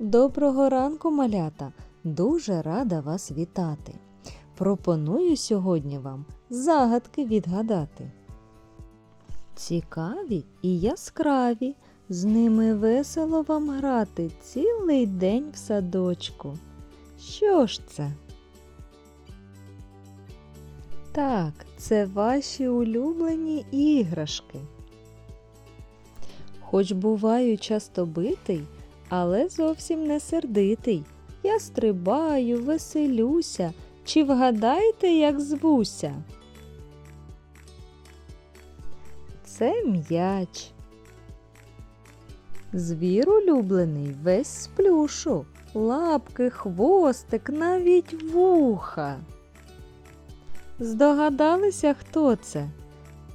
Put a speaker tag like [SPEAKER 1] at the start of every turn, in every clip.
[SPEAKER 1] Доброго ранку, малята! Дуже рада вас вітати. Пропоную сьогодні вам загадки відгадати. Цікаві і яскраві, з ними весело вам грати цілий день в садочку. Що ж це? Так, це ваші улюблені іграшки. Хоч буваю часто битий, але зовсім не сердитий. Я стрибаю, веселюся. Чи вгадаєте, як звуся? Це м'яч. Звір улюблений весь з плюшу, лапки, хвостик, навіть вуха. Здогадалися, хто це?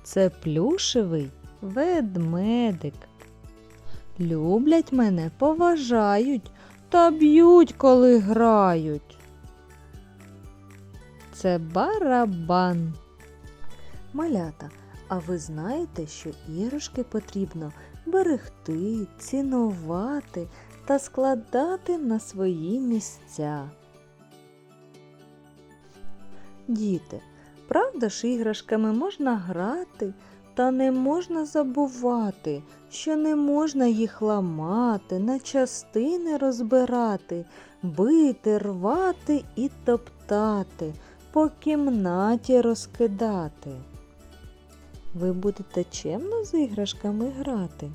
[SPEAKER 1] Це плюшевий ведмедик. Люблять мене, поважають та б'ють, коли грають. Це барабан. Малята, а ви знаєте, що іграшки потрібно берегти, цінувати та складати на свої місця. Діти, правда ж іграшками можна грати, та не можна забувати, що не можна їх ламати, на частини розбирати, бити, рвати і топтати, по кімнаті розкидати. Ви будете чемно з іграшками грати?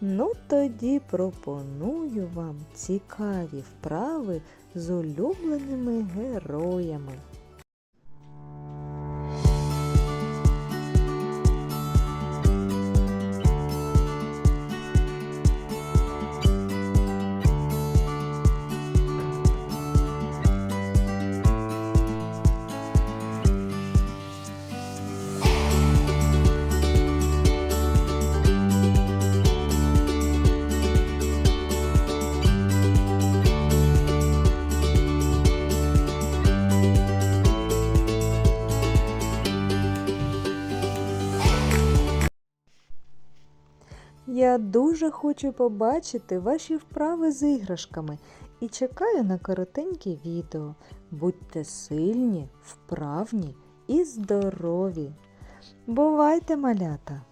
[SPEAKER 1] Ну, тоді пропоную вам цікаві вправи з улюбленими героями. Я дуже хочу побачити ваші вправи з іграшками і чекаю на коротеньке відео. Будьте сильні, вправні і здорові. Бувайте, малята!